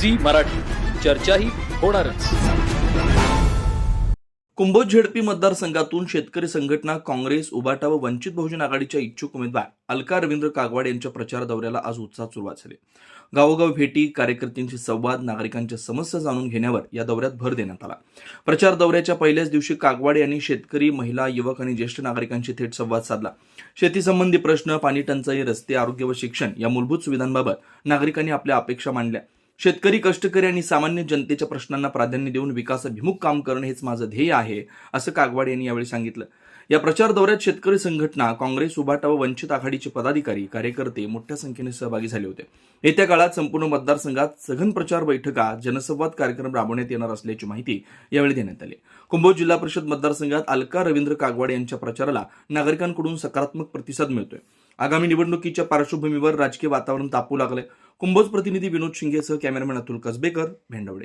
Zee Marathi. चर्चाही होणारच. Kumbhoj ZP मतदारसंघातून शेतकरी संघटना काँग्रेस उबाटा व वंचित बहुजन आघाडीच्या इच्छुक उमेदवार अलका रवींद्र कागवाड यांच्या प्रचार दौऱ्याला आज उत्साहात सुरुवात झाली. गावोगाव भेटी कार्यकर्त्यांशी संवाद नागरिकांच्या समस्या जाणून घेण्यावर या दौऱ्यात भर देण्यात आला. प्रचार दौऱ्याच्या पहिल्याच दिवशी कागवाड यांनी शेतकरी महिला युवक आणि ज्येष्ठ नागरिकांशी थेट संवाद साधला. शेतीसंबंधी प्रश्न पाणी टंचाई रस्ते आरोग्य व शिक्षण या मूलभूत सुविधांबाबत नागरिकांनी आपल्या अपेक्षा मांडल्या. शेतकरी कष्टकरी आणि सामान्य जनतेच्या प्रश्नांना प्राधान्य देऊन विकासाभिमुख काम करणं हेच माझं ध्येय आहे असं कागवाड यांनी यावेळी सांगितलं. या प्रचार दौऱ्यात शेतकरी संघटना काँग्रेस उभाटा व वंचित आघाडीचे पदाधिकारी कार्यकर्ते मोठ्या संख्येने सहभागी झाले होते. येत्या काळात संपूर्ण मतदारसंघात सघन प्रचार बैठका जनसंवाद कार्यक्रम राबवण्यात येणार असल्याची माहिती यावेळी देण्यात आली. कुंभोज जिल्हा परिषद मतदारसंघात अलका रवींद्र कागवाड यांच्या प्रचाराला नागरिकांकडून सकारात्मक प्रतिसाद मिळतोय. आगामी निवडणुकीच्या पार्श्वभूमीवर राजकीय वातावरण तापू लागलंय. कुंभोज प्रतिनिधी विनोद शिंगेसह कॅमेरामॅन अतुल कसबेकर भेंडवडे.